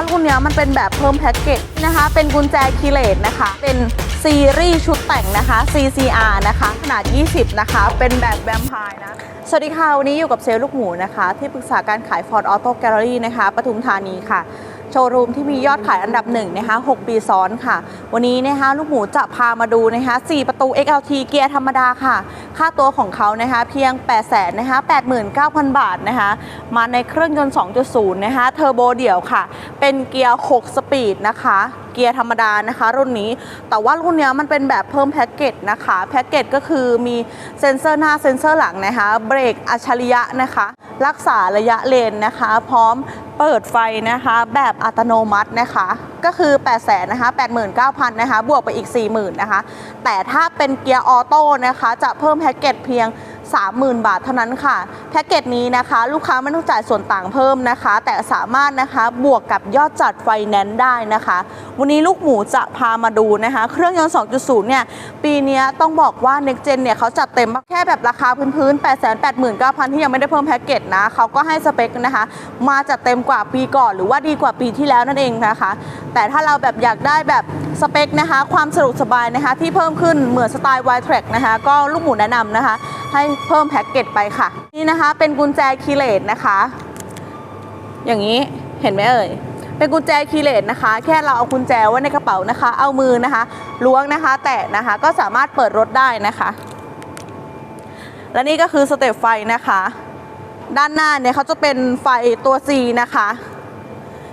ว่ารุ่นเนี้ยมันเป็นแบบเพิ่มแพ็กเกจนะคะ เป็นกุญแจคีเลตนะคะ เป็นซีรีส์ชุดแต่งนะคะ CCR นะคะ ขนาด 20 นะคะ เป็นแบบแวมไพร์นะ สวัสดีค่ะ วันนี้อยู่กับเซลล์ลูกหมูนะคะ ที่ปรึกษาการขาย Ford Auto Gallery นะคะปทุมธานีค่ะโชว์รูมที่มียอดขายอันดับหนึ่งนะคะ 6 ปีซ้อนค่ะ วันนี้นะคะลูกหมูจะพามาดูนะคะ 4 ประตู XLT เกียร์ธรรมดาค่ะ ค่าตัวของเขานะคะเพียง 8 0 0 0 0นะคะ89,000 บาทนะคะมาในเครื่องยนต์ 2.0 นะคะเทอร์โบเดี่ยวค่ะ เป็นเกียร์ 6 สปีดนะคะเกียร์ธรรมดานะคะ รุ่นนี้ แต่ว่ารุ่นเนี้ยมันเป็นแบบเพิ่มแพ็กเกจนะคะแพ็กเกจก็คือมีเซ็นเซอร์หน้าเซ็นเซอร์หลังนะคะเบรกอัจฉริยะนะคะ รักษาระยะเลนนะคะ พร้อม เปิดไฟนะคะแบบอัตโนมัตินะคะ ก็คือ 8 0 0 0 0นะคะ89,000นะคะบวกไปอีก 40,000นะคะแต่ถ้าเป็นเกียร์ออโต้นะคะจะเพิ่มแพ็กเกจเพียง 30,000 บาทเท่านั้นค่ะ แพ็กเกจนี้นะคะ ลูกค้าไม่ต้องจ่ายส่วนต่างเพิ่มนะคะ แต่สามารถนะคะบวกกับยอดจัดไฟแนนซ์ได้นะคะ วันนี้ลูกหมูจะพามาดูนะคะ เครื่องยนต์ 2.0 เนี่ย ปีนี้ต้องบอกว่า Next Gen เนี่ยเขาจัดเต็มแค่แบบราคาพื้นๆ 889,000 ที่ยังไม่ได้เพิ่มแพ็กเกจนะเขาก็ให้สเปคนะคะ มาจัดเต็มกว่าปีก่อนหรือว่าดีกว่าปีที่แล้วนั่นเองนะคะ แต่ถ้าเราแบบอยากได้แบบ สเปคนะคะ ความสะดวกสบายนะคะ ที่เพิ่มขึ้นเหมือนสไตล์ y t r a c นะคะ ก็ลูกหมูแนะนำนะคะ ให้เพิ่มแพ็กเกจไปค่ะ นี่นะคะเป็นกุญแจคีเลตนะคะ อย่างนี้เห็นไหมเอ่ยเป็นกุญแจคีย์เลสนะคะ แค่เราเอากุญแจไว้ในกระเป๋านะคะ เอามือนะคะ ล้วงนะคะ แตะนะคะก็สามารถเปิดรถได้นะคะ และนี่ก็คือสเตปไฟนะคะ ด้านหน้าเนี่ยเขาจะเป็นไฟตัว C นะคะ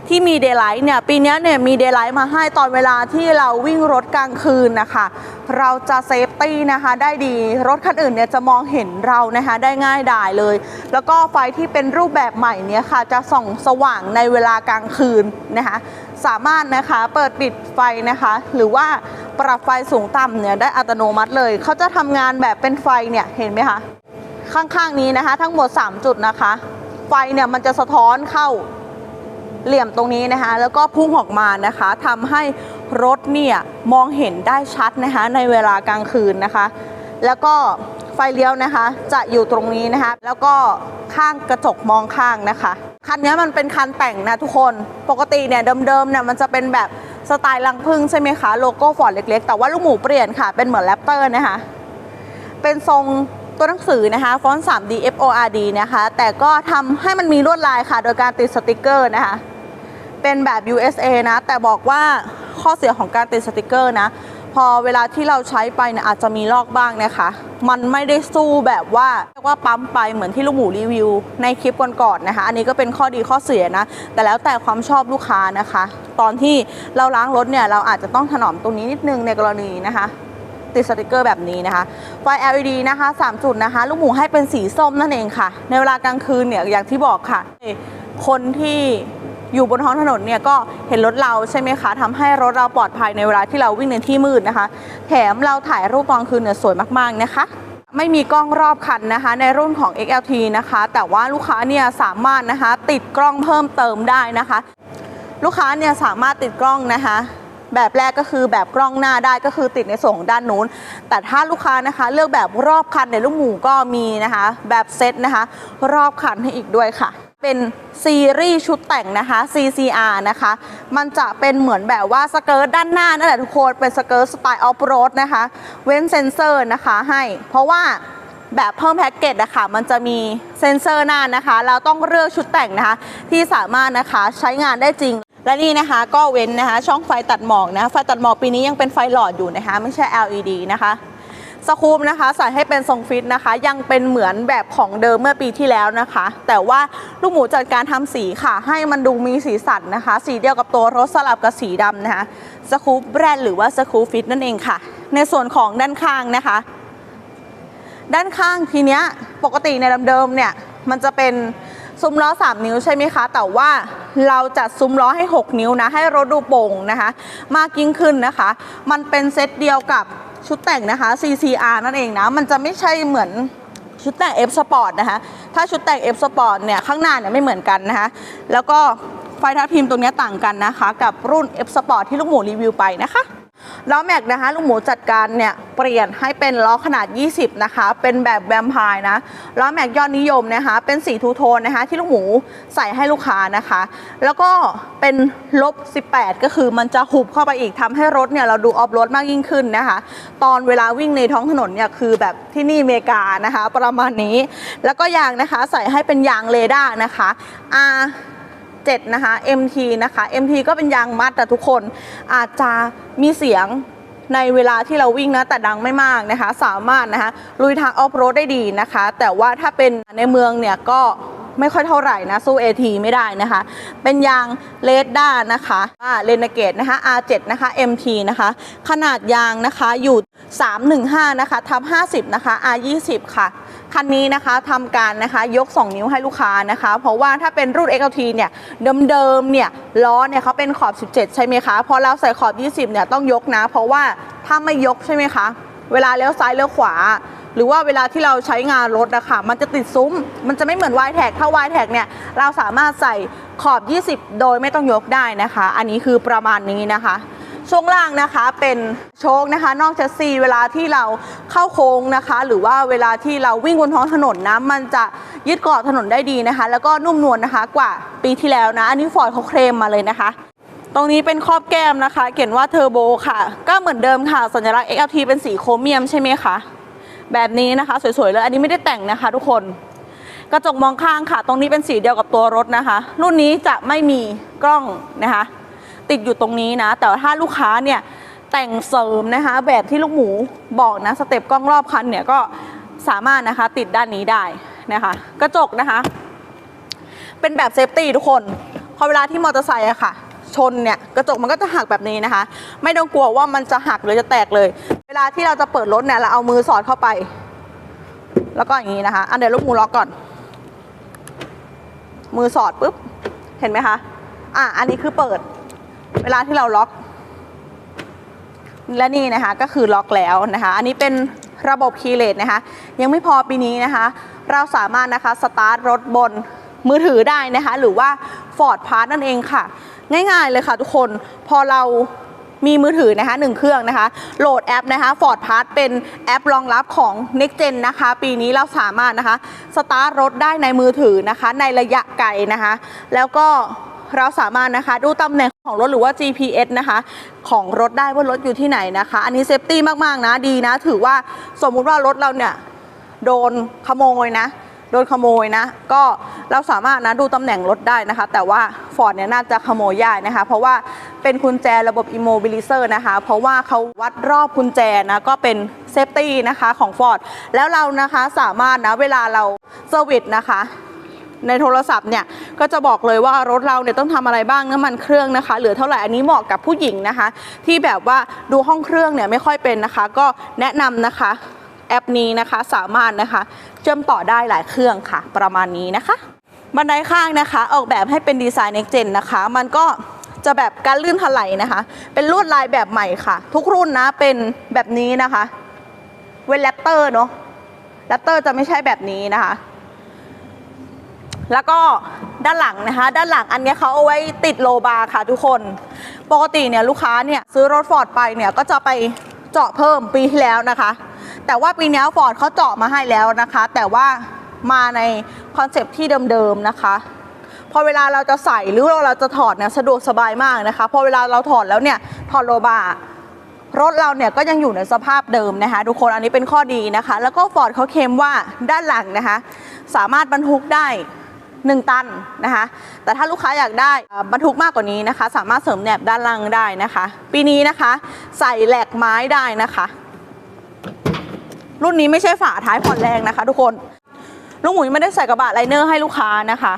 ที่มีเดย์ไลท์เนี่ยปีนี้เนี่ยมีเดย์ไลท์มาให้ตอนเวลาที่เราวิ่งรถกลางคืนนะคะ เราจะเซฟตี้นะคะได้ดีรถคันอื่นเนี่ยจะมองเห็นเรานะคะได้ง่ายดายเลย แล้วก็ไฟที่เป็นรูปแบบใหม่เนี่ยค่ะจะส่องสว่างในเวลากลางคืนนะคะสามารถนะคะเปิดปิดไฟนะคะ หรือว่าปรับไฟสูงต่ำเนี่ยได้อัตโนมัติเลย เขาจะทำงานแบบเป็นไฟเนี่ยเห็นไหมคะข้างๆนี้นะคะ ทั้งหมด 3 จุดนะคะ ไฟเนี่ยมันจะสะท้อนเข้า เหลี่ยมตรงนี้นะคะ แล้วก็พุ่งออกมานะคะทำให้รถเนี่ยมองเห็นได้ชัดนะคะ ในเวลากลางคืนนะคะ แล้วก็ไฟเลี้ยวนะคะ จะอยู่ตรงนี้นะคะ แล้วก็ข้างกระจกมองข้างนะคะ คันนี้มันเป็นคันแต่งนะทุกคนปกติเนี่ยเดิมๆเนี่ยมันจะเป็นแบบสไตล์ลังพึ่งใช่ไหมคะโลโก้ฟอร์ดเล็กๆ แต่ว่าลูกหมูเปลี่ยนค่ะ เป็นเหมือนแรปเตอร์นะคะ เป็นทรง ตัวหนังสือนะคะฟอนต์ 3D F O R D นะคะ แต่ก็ทำให้มันมีลวดลายค่ะ โดยการติดสติกเกอร์นะคะ เป็นแบบ USA นะ แต่บอกว่าข้อเสียของการติดสติกเกอร์นะ พอเวลาที่เราใช้ไปเนี่ยอาจจะมีลอกบ้างนะคะ มันไม่ได้สู้แบบว่าเรียกว่าปั๊มไปเหมือนที่ลูกหมูรีวิว ในคลิปก่อนๆนะคะ อันนี้ก็เป็นข้อดีข้อเสียนะ แต่แล้วแต่ความชอบลูกค้านะคะ ตอนที่เราล้างรถเนี่ยเราอาจจะต้องถนอมตรงนี้นิดนึงในกรณีนะคะ ติดสติกเกอร์แบบนี้นะคะ ไฟ LED นะคะ 3 จุดนะคะ ลูกหมูให้เป็นสีส้มนั่นเองค่ะ ในเวลากลางคืนเนี่ยอย่างที่บอกค่ะ คนที่อยู่บนท้องถนนเนี่ยก็เห็นรถเราใช่ไหมคะทำให้รถเราปลอดภัยในเวลาที่เราวิ่งในที่มืดนะคะ แถมเราถ่ายรูปตอนคืนเนี่ยสวยมากๆนะคะไม่มีกล้องรอบคันนะคะ ในรุ่นของ XLT นะคะ แต่ว่าลูกค้าเนี่ยสามารถนะคะ ติดกล้องเพิ่มเติมได้นะคะ ลูกค้าเนี่ยสามารถติดกล้องนะคะ แบบแรกก็คือแบบกล้องหน้าได้ก็คือติดในส่วนของด้านนู้น แต่ถ้าลูกค้านะคะ เลือกแบบรอบคันในลูกหมูก็มีนะคะ แบบเซตนะคะ รอบคันให้อีกด้วยค่ะ เป็นซีรีส์ชุดแต่งนะคะ CCR นะคะ มันจะเป็นเหมือนแบบว่าสเกิร์ตด้านหน้านั่นแหละทุกคน เป็นสเกิร์ตสไตล์ออฟโรดนะคะ เว้นเซนเซอร์นะคะให้ เพราะว่าแบบเพิ่มแพ็กเกจอะคะมันจะมีเซ็นเซอร์หน้านะคะ เราต้องเลือกชุดแต่งนะคะ ที่สามารถนะคะใช้งานได้จริง และนี่นะคะก็เว้นนะคะช่องไฟตัดหมอกนะไฟตัดหมอกปีนี้ยังเป็นไฟหลอดอยู่นะคะ ไม่ใช่ LED นะคะสครูปนะคะใส่ให้เป็นทรงฟิตนะคะ ยังเป็นเหมือนแบบของเดิมเมื่อปีที่แล้วนะคะ แต่ว่าลูกหมูจัดการทำสีค่ะ ให้มันดูมีสีสันนะคะ สีเดียวกับตัวรถสลับกับสีดำนะคะสครูปแบรนด์หรือว่าสครูฟิตนั่นเองค่ะ ในส่วนของด้านข้างนะคะ ด้านข้างทีเนี้ยปกติในเดิมๆเนี่ยมันจะเป็น ซุ้มล้อ 3 นิ้วใช่ไหมคะ แต่ว่าเราจัดซุ้มล้อให้ 6 นิ้วนะ ให้รถดูโป่งนะคะ มากยิ่งขึ้นนะคะ มันเป็นเซตเดียวกับชุดแต่งนะคะ CCR นั่นเองนะ มันจะไม่ใช่เหมือนชุดแต่ง F Sport นะคะ ถ้าชุดแต่ง F Sport เนี่ยข้างหน้าเนี่ยไม่เหมือนกันนะคะ แล้วก็ไฟท้ายพิมพ์ตรงนี้ต่างกันนะคะ กับรุ่น F Sport ที่ลูกหมูรีวิวไปนะคะ ล้อแม็กนะคะลุงหมูจัดการเนี่ยเปลี่ยนให้เป็นล้อขนาด 20 นะคะ เป็นแบบแวมไพร์นะล้อแม็กยอดนิยมนะคะ เป็นสีทูโทนนะคะ ที่ลุงหมูใส่ให้ลูกค้านะคะ แล้วก็เป็นลบ 18 ก็คือมันจะหุบเข้าไปอีกทำให้รถเนี่ยเราดูออฟโรดมากยิ่งขึ้นนะคะ ตอนเวลาวิ่งในท้องถนนเนี่ยคือแบบที่นี่อเมริกานะคะ ประมาณนี้ แล้วก็ยางนะคะใส่ให้เป็นยางเรดาร์นะคะ R 7 นะคะ MT นะคะ MT ก็เป็นยางมัดแต่ทุกคนอาจจะมีเสียงในเวลาที่เราวิ่งนะแต่ดังไม่มากนะคะ สามารถนะคะลุยทางออฟโรดได้ดีนะคะ แต่ว่าถ้าเป็นในเมืองเนี่ยก็ ไม่ค่อยเท่าไหร่นะ สู้ AT ไม่ได้นะคะ เป็นยางเลดด้านะคะเลนเกตนะคะ R7 นะคะ MT นะคะ ขนาดยางนะคะอยู่ 315 นะคะทับ50 นะคะ R20 ค่ะคันนี้นะคะทำการนะคะยก 2 นิ้วให้ลูกค้านะคะ เพราะว่าถ้าเป็นรุ่น XLT เนี่ยเดิมๆเนี่ยล้อเนี่ยเขาเป็นขอบ 17 ใช่ไหมคะ พอเราใส่ขอบ 20 เนี่ยต้องยกนะ เพราะว่าถ้าไม่ยกใช่ไหมคะ เวลาเลี้ยวซ้ายเลี้ยวขวา หรือว่าเวลาที่เราใช้งานรถอะคะมันจะติดซุ้ม มันจะไม่เหมือน y t แท็กถ้า y t แท็กเนี่ยเราสามารถใส่ขอบ 20 โดยไม่ต้องยกได้นะคะ อันนี้คือประมาณนี้นะคะช่วงล่างนะคะเป็นโชคนะคะ นอกจากซีเวลาที่เราเข้าโค้งนะคะ หรือว่าเวลาที่เราวิ่งบนท้องถนนนะมันจะยึดเกาะถนนได้ดีนะคะ แล้วก็นุ่มนวลนะคะกว่าปีที่แล้วนะ อันนี้ฟอร์ดเขาเคลมมาเลยนะคะ ตรงนี้เป็นครอบแก้มนะคะ เขียนว่าเทอร์โบค่ะ ก็เหมือนเดิมค่ะ สัญลักษณ์ XLT เป็นสีโครเมียมใช่ไหมคะ แบบนี้นะคะ สวยๆเลยอันนี้ไม่ได้แต่งนะคะ ทุกคน กระจกมองข้างค่ะ ตรงนี้เป็นสีเดียวกับตัวรถนะคะ รุ่นนี้จะไม่มีกล้องนะคะ ติดอยู่ตรงนี้นะ แต่ถ้าลูกค้าเนี่ยแต่งเสริมนะคะ แบบที่ลูกหมูบอกนะสเต็ปกล้องรอบคันเนี่ยก็สามารถนะคะติดด้านนี้ได้นะคะ กระจกนะคะ เป็นแบบเซฟตี้ทุกคนพอเวลาที่มอเตอร์ไซค์อะค่ะ ชนเนี่ยกระจกมันก็จะหักแบบนี้นะคะ ไม่ต้องกลัวว่ามันจะหักหรือจะแตกเลย ลาที่เราจะเปิดรถเนี่ยเราเอามือสอดเข้าไป แล้วก็อย่างนี้นะคะ อันเดี๋ยวลูกมูล็อกก่อน มือสอดปุ๊บ เห็นไหมคะ อะ อันนี้คือเปิด เวลาที่เราล็อก และนี่นะคะก็คือล็อกแล้วนะคะ อันนี้เป็นระบบคีเลสนะคะ ยังไม่พอปีนี้นะคะ เราสามารถนะคะสตาร์ทรถบนมือถือได้นะคะ หรือว่า Ford Pass นั่นเองค่ะ ง่ายๆเลยค่ะทุกคน พอเรา มีมือถือนะคะหนึ่งเครื่องนะคะ โหลดแอปนะคะ Ford Pass เป็นแอปรองรับของ Next Gen นะคะ ปีนี้เราสามารถนะคะ สตาร์ทรถได้ในมือถือนะคะ ในระยะไกลนะคะ แล้วก็เราสามารถนะคะ ดูตำแหน่งของรถหรือว่า GPS นะคะ ของรถได้ว่ารถอยู่ที่ไหนนะคะ อันนี้เซฟตี้มาก ๆ นะดีนะ ถือว่าสมมุติว่ารถเราเนี่ย โดนขโมยนะ โดนขโมยนะ ก็เราสามารถนะดูตำแหน่งรถได้นะคะ แต่ว่า Ford เนี่ยน่าจะขโมยยากนะคะ เพราะว่าเป็นกุญแจระบบ Immobilizer นะคะ เพราะว่าเขาวัดรอบกุญแจนะก็เป็นเซฟตี้นะคะของ Ford แล้วเรานะคะสามารถนะเวลาเราเซอร์วิสนะคะในโทรศัพท์เนี่ยก็จะบอกเลยว่ารถเราเนี่ยต้องทำอะไรบ้างน้ำมันเครื่องนะคะเหลือเท่าไหร่อันนี้เหมาะกับผู้หญิงนะคะ ที่แบบว่าดูห้องเครื่องเนี่ยไม่ค่อยเป็นนะคะ ก็แนะนำนะคะ แอปนี้นะคะสามารถนะคะเชื่อมต่อได้หลายเครื่องค่ะ ประมาณนี้นะคะ บันไดข้างนะคะ ออกแบบให้เป็นดีไซน์ next gen นะคะ มันก็จะแบบการลื่นถลายนะคะ เป็นลวดลายแบบใหม่ค่ะ ทุกรุ่นนะเป็นแบบนี้นะคะ เว้นแรปเตอร์เนาะแรปเตอร์จะไม่ใช่แบบนี้นะคะ แล้วก็ด้านหลังนะคะ ด้านหลังอันนี้เขาเอาไว้ติดโลบาร์ค่ะทุกคน ปกติเนี่ยลูกค้าเนี่ยซื้อรถฟอร์ดไปเนี่ยก็จะไปเจาะเพิ่มปีที่แล้วนะคะ แต่ว่าปีนี้ฟอร์ดเขาเจาะมาให้แล้วนะคะ แต่ว่ามาในคอนเซปต์ที่เดิมๆนะคะ พอเวลาเราจะใส่หรือเราจะถอดเนี่ยสะดวกสบายมากนะคะ พอเวลาเราถอดแล้วเนี่ยถอดโลบาร์รถเราเนี่ยก็ยังอยู่ในสภาพเดิมนะคะทุกคนอันนี้เป็นข้อดีนะคะ แล้วก็ฟอร์ดเขาเคลมว่าด้านหลังนะคะ สามารถบรรทุกได้ 1 ตันนะคะ แต่ถ้าลูกค้าอยากได้บรรทุกมากกว่านี้นะคะ สามารถเสริมแหนบด้านล่างได้นะคะ ปีนี้นะคะ ใส่แหลกไม้ได้นะคะ รุ่นนี้ไม่ใช่ฝาท้ายผ่อนแรงนะคะ ทุกคน ลุงหมุยไม่ได้ใส่กระบะไลเนอร์ให้ลูกค้านะคะ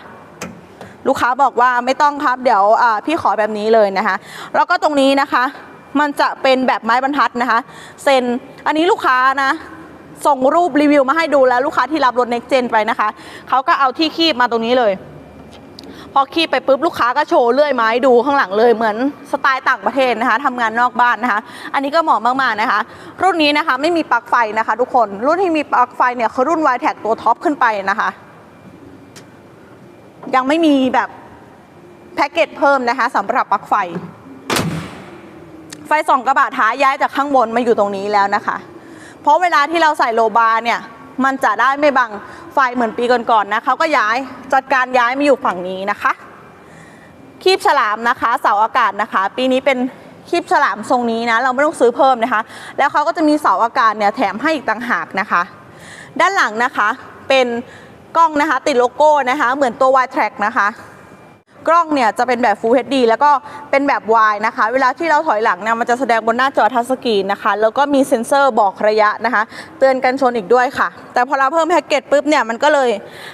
ลูกค้าบอกว่าไม่ต้องครับ เดี๋ยวพี่ขอแบบนี้เลยนะคะ แล้วก็ตรงนี้นะคะ มันจะเป็นแบบไม้บรรทัดนะคะ เซ็น อันนี้ลูกค้านะ ส่งรูปรีวิวมาให้ดูแล้วลูกค้าที่รับรถ Next Gen ไปนะคะ เขาก็เอาที่คีบมาตรงนี้เลย พอคีบไปปุ๊บลูกค้าก็โชว์เลื่อยไม้ดูข้างหลังเลยเหมือนสไตล์ต่างประเทศนะคะทำงานนอกบ้านนะคะ อันนี้ก็เหมาะมากๆนะคะ รุ่นนี้นะคะไม่มีปลั๊กไฟนะคะ ทุกคนรุ่นที่มีปลั๊กไฟเนี่ยคือรุ่น y t แท็ตัวท็อปขึ้นไปนะคะ ยังไม่มีแบบแพ็กเกจเพิ่มนะคะสำหรับปลั๊กไฟ ไฟส่องกระบะท้ายย้ายจากข้างบนมาอยู่ตรงนี้แล้วนะคะ เพราะเวลาที่เราใส่โลบาร์เนี่ยมันจะได้ไม่บัง ฟเหมือนปีก่อนๆนะเขาก็ย้ายจัดการย้ายมาอยู่ฝั่งนี้นะคะ คีบฉลามนะคะ เสาอากาศนะคะ ปีนี้เป็นคีบฉลามทรงนี้นะ เราไม่ต้องซื้อเพิ่มนะคะ แล้วเขาก็จะมีเสาอากาศเนี่ยแถมให้อีกต่างหากนะคะ ด้านหลังนะคะเป็นกล้องนะคะ ติดโลโก้นะคะ เหมือนตัว Y Track นะคะ กล้องเนี่ยจะเป็นแบบ Full HD แล้วก็เป็นแบบ Y นะคะ เวลาที่เราถอยหลังเนี่ยมันจะแสดงบนหน้าจอทัชสกรีนนะคะ แล้วก็มีเซ็นเซอร์บอกระยะนะคะ เตือนกันชนอีกด้วยค่ะ แต่พอเราเพิ่มแพ็กเกจปุ๊บเนี่ยมันก็เลย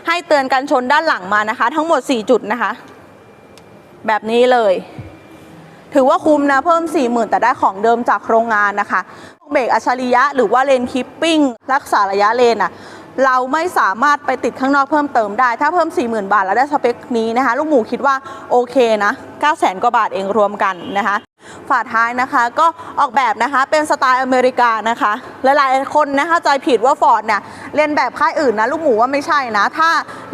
ให้เตือนกันชนด้านหลังมานะคะ ทั้งหมด 4 จุดนะคะ แบบนี้เลย ถือว่าคุ้มนะเพิ่ม 40,000 แต่ได้ของเดิมจากโรงงานนะคะเบรกอัจฉริยะหรือว่าเลนคีปปิ้งรักษาระยะเลนอะ เราไม่สามารถไปติดข้างนอกเพิ่มเติมได้ ถ้าเพิ่ม 40,000 บาทแล้วได้สเปคนี้นะคะ ลูกหมูคิดว่าโอเคนะ 900,000 กว่าบาทเองรวมกันนะคะ ฝาท้ายนะคะก็ออกแบบนะคะเป็นสไตล์อเมริกานะคะ หลายๆคนนะคะใจผิดว่าฟอร์ดเนี่ยเรียนแบบค่ายอื่นนะ ลูกหมูว่าไม่ใช่นะ ถ้า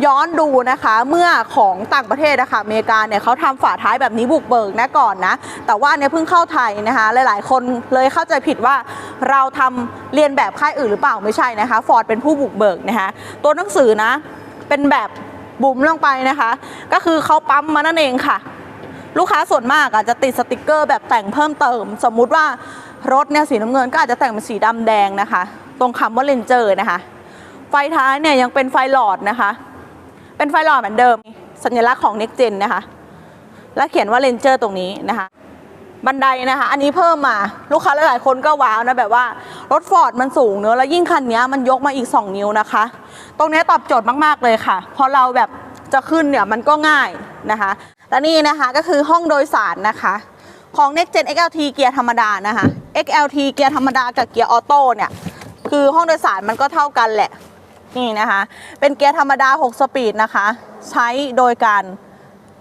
ย้อนดูนะคะเมื่อของต่างประเทศนะคะอเมริกาเนี่ยเขาทำฝาท้ายแบบนี้บุกเบิกนะก่อนนะแต่ว่าเนี่ยเพิ่งเข้าไทยนะคะหลาย ๆ คนเลยเข้าใจผิดว่าเราทำเรียนแบบค่ายอื่นหรือเปล่าไม่ใช่นะคะฟอร์ดเป็นผู้บุกเบิกนะคะตัวหนังสือนะเป็นแบบบุ๋มลงไปนะคะ ก็คือเขาปั๊มมานั่นเองค่ะ ลูกค้าส่วนมากอาจจะติดสติกเกอร์แบบแต่งเพิ่มเติม สมมุติว่ารถเนี่ยสีน้ำเงินก็อาจจะแต่งเป็นสีดำแดงนะคะ ตรงคำว่าเลนเจอร์นะคะ ไฟท้ายเนี่ยยังเป็นไฟหลอดนะคะ เป็นไฟหลอดเหมือนเดิม สัญลักษณ์ของ Next Gen นะคะ และเขียนว่าเลนเจอร์ตรงนี้นะคะ บันไดนะคะ อันนี้เพิ่มมาลูกค้าหลายๆคนก็ว้าวนะแบบว่ารถฟอร์ดมันสูงเนอะแล้วยิ่งคันนี้มันยกมาอีก 2 นิ้วนะคะ ตรงนี้ตอบโจทย์มากๆเลยค่ะเพราะเราแบบจะขึ้นเนี่ยมันก็ง่ายนะคะ และนี่นะคะก็คือห้องโดยสารนะคะของ Next Gen XLT เกียร์ธรรมดานะคะ XLT เกียร์ธรรมดากับเกียร์ออโต้เนี่ย คือห้องโดยสารมันก็เท่ากันแหละ นี่นะคะ เป็นเกียร์ธรรมดา 6 สปีดนะคะ ใช้โดยการ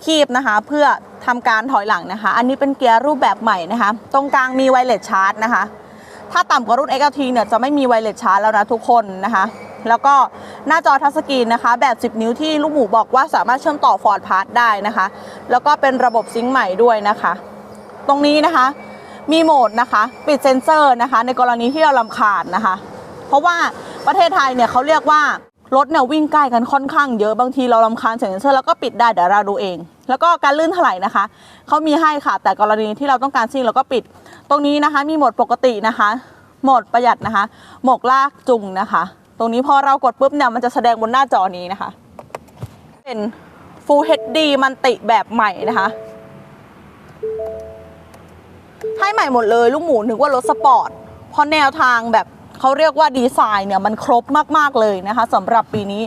คีบนะคะ เพื่อทำการถอยหลังนะคะ อันนี้เป็นเกียร์รูปแบบใหม่นะคะ ตรงกลางมีไวเลสชาร์จนะคะ ถ้าต่ำกว่ารุ่น XLT เนี่ยจะไม่มีไวเลสชาร์จแล้วนะทุกคนนะคะ แล้วก็หน้าจอทัชสกรีนนะคะ แบบ 10 นิ้วที่ลูกหมูบอกว่าสามารถเชื่อมต่อ Ford Pass ได้นะคะ แล้วก็เป็นระบบซิงค์ใหม่ด้วยนะคะ ตรงนี้นะคะ มีโหมดนะคะ ปิดเซนเซอร์นะคะ ในกรณีที่เราลำคาญนะคะ เพราะว่าประเทศไทยเนี่ยเขาเรียกว่ารถเนี่ยวิ่งใกล้กันค่อนข้างเยอะบางทีเราลำคาญเซ็นเซอร์แล้วก็ปิดได้เดี๋ยวเราดูเอง แล้วก็การลื่นถลายนะคะเขามีให้ค่ะ แต่กรณีที่เราต้องการซิ่งเราก็ปิด ตรงนี้นะคะมีโหมดปกตินะคะโหมดประหยัดนะคะโหมดลากจุงนะคะ ตรงนี้พอเรากดปุ๊บเนี่ยมันจะแสดงบนหน้าจอนี้นะคะ เป็น Full HD มันติแบบใหม่นะคะ ให้ใหม่หมดเลยลูกหมูนึกว่ารถสปอร์ตเพราะแนวทางแบบ เขาเรียกว่าดีไซน์เนี่ยมันครบมากๆเลยนะคะสำหรับปีนี้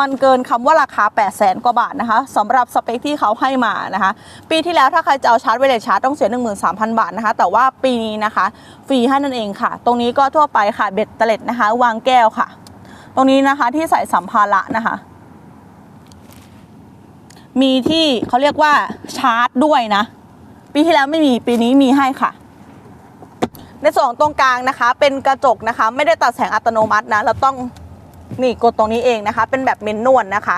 มันเกินคำว่าราคา 8 0 0แสนกว่าบาทนะคะสำหรับสเปคที่เขาให้มานะคะปีที่แล้วถ้าใครจะเอาชาร์จไวเลชาร์จต้องเสีย 13,000 บาทนะคะแต่ว่าปีนี้นะคะฟรีให้นั่นเองค่ะ ตรงนี้ก็ทั่วไปค่ะเบ็ดเตล็ดนะคะ วางแก้วค่ะ ตรงนี้นะคะที่ใส่สัมภาระนะคะมีที่เขาเรียกว่าชาร์จด้วยนะ ปีที่แล้วไม่มีปีนี้มีให้ค่ะ ในส่วนของตรงกลางนะคะ เป็นกระจกนะคะ ไม่ได้ตัดแสงอัตโนมัตินะเราต้องนี่กดตรงนี้เองนะคะ เป็นแบบเมนนวลนะคะ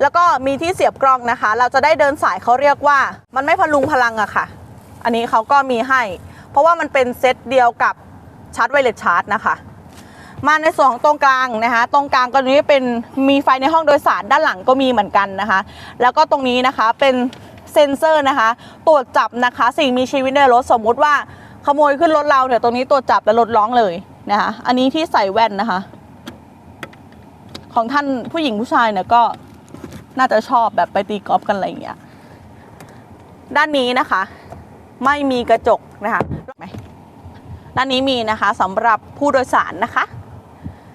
แล้วก็มีที่เสียบกล้องนะคะ เราจะได้เดินสายเขาเรียกว่า มันไม่พลุงพลังอะค่ะ อันนี้เขาก็มีให้ เพราะว่ามันเป็นเซตเดียวกับชาร์จไวเลสชาร์จนะคะ มาในส่วนของตรงกลางนะคะ ตรงกลางก็นี้เป็นมีไฟในห้องโดยสารด้านหลังก็มีเหมือนกันนะคะ แล้วก็ตรงนี้นะคะเป็นเซ็นเซอร์นะคะ ตรวจจับนะคะ สิ่งมีชีวิตในรถสมมุติว่า ขโมยขึ้นรถเราเนี่ยตรงนี้ตรวจจับแล้วรถร้องเลยนะคะอันนี้ที่ใส่แว่นนะคะ ของท่านผู้หญิงผู้ชายเนี่ยก็น่าจะชอบแบบไปตีกอล์ฟกันอะไรอย่างเงี้ยด้านนี้นะคะ ไม่มีกระจกนะคะด้านนี้มีนะคะสำหรับผู้โดยสารนะคะ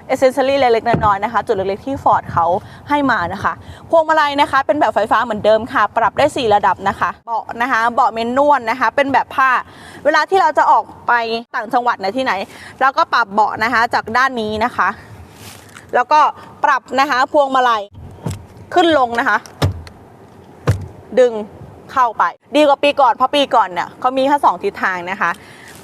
เอเซนเซอรี่เล็กๆน้อยๆนะคะ จุดเล็กๆที่ฟอร์ดเขาให้มานะคะ พวงมาลัยนะคะ เป็นแบบไฟฟ้าเหมือนเดิมค่ะ ปรับได้ 4 ระดับนะคะ เบาะนะคะ เบาะเมนนวลนะคะ เป็นแบบผ้า เวลาที่เราจะออกไปต่างจังหวัดในที่ไหน เราก็ปรับเบาะนะคะจากด้านนี้นะคะ แล้วก็ปรับนะคะพวงมาลัยขึ้นลงนะคะ ดึงเข้าไป ดีกว่าปีก่อนเพราะปีก่อนเนี่ยเขามีแค่สองทิศทางนะคะ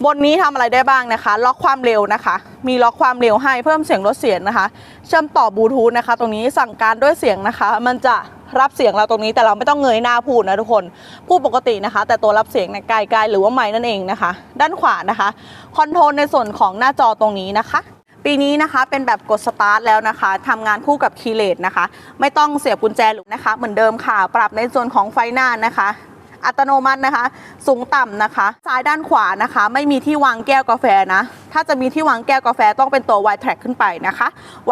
บนนี้ทำอะไรได้บ้างนะคะ ล็อกความเร็วนะคะ มีล็อกความเร็วให้เพิ่มเสียงลดเสียงนะคะ เชื่อมต่อบลูทูธนะคะ ตรงนี้สั่งการด้วยเสียงนะคะ มันจะรับเสียงเราตรงนี้แต่เราไม่ต้องเงยหน้าพูดนะทุกคน พูดปกตินะคะ แต่ตัวรับเสียงเนี่ยไกลๆหรือว่าไม้นั่นเองนะคะ ด้านขวานะคะ คอนโทรลในส่วนของหน้าจอตรงนี้นะคะปีนี้นะคะเป็นแบบกดสตาร์ทแล้วนะคะทำงานคู่กับคีเลสนะคะ ไม่ต้องเสียบกุญแจหรือนะคะ เหมือนเดิมค่ะ ปรับในส่วนของไฟหน้านะคะ อัตโนมัตินะคะ สูงต่ำนะคะ ซ้ายด้านขวานะคะ ไม่มีที่วางแก้วกาแฟนะ ถ้าจะมีที่วางแก้วกาแฟต้องเป็นตัว y t r a c ขึ้นไปนะคะ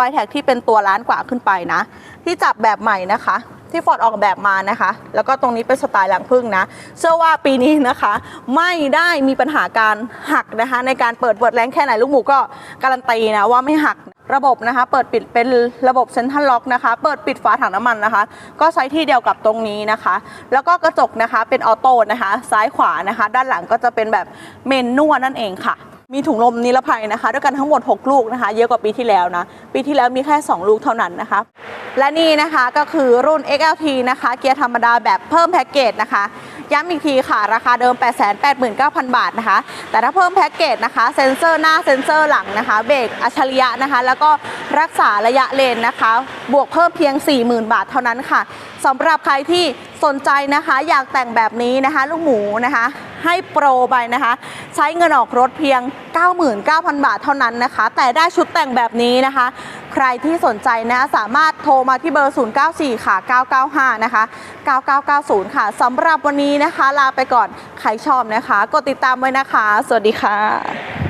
y t r a c ที่เป็นตัวล้านกว่าขึ้นไปนะ ที่จับแบบใหม่นะคะ ที่ฟอร์ดออกแบบมานะคะ แล้วก็ตรงนี้เป็นสไตล์หลังพึ่งนะ เชื่อว่าปีนี้นะคะ ไม่ได้มีปัญหาการหักนะคะ ในการเปิดเปิดแรงแค่ไหนลูกหมูก็การันตีนะว่าไม่หัก ระบบนะคะ เปิดปิดเป็นระบบเซ็นทรัลล็อกนะคะ เปิดปิดฝาถังน้ำมันนะคะ ก็ใช้ที่เดียวกับตรงนี้นะคะ แล้วก็กระจกนะคะเป็นออโต้นะคะ ซ้ายขวานะคะ ด้านหลังก็จะเป็นแบบเมนนวนั่นเองค่ะ มีถุงลมนิรภัยนะคะ ด้วยกันทั้งหมด 6 ลูกนะคะ เยอะกว่าปีที่แล้วนะ ปีที่แล้วมีแค่ 2 ลูกเท่านั้นนะคะ และนี่นะคะก็คือรุ่น XLT นะคะ เกียร์ธรรมดาแบบเพิ่มแพ็กเกจนะคะ ย้ำอีกทีค่ะ ราคาเดิม 889,000 บาทนะคะ แต่ถ้าเพิ่มแพ็กเกจนะคะเซ็นเซอร์หน้าเซ็นเซอร์หลังนะคะ เบรกอัจฉริยะนะคะ แล้วก็รักษาระยะเลนนะคะ บวกเพิ่มเพียง 40,000 บาทเท่านั้นค่ะสำหรับใครที่สนใจนะคะอยากแต่งแบบนี้นะคะ ลูกหมูนะคะให้โปรไปนะคะ ใช้เงินออกรถเพียง 99,000 บาทเท่านั้นนะคะ แต่ได้ชุดแต่งแบบนี้นะคะ ใครที่สนใจนะสามารถโทรมาที่เบอร์ 094 ค่ะ 995 นะคะ 9990 ค่ะสำหรับวันนี้นะคะ ลาไปก่อน ใครชอบนะคะ กดติดตามไว้นะคะ สวัสดีค่ะ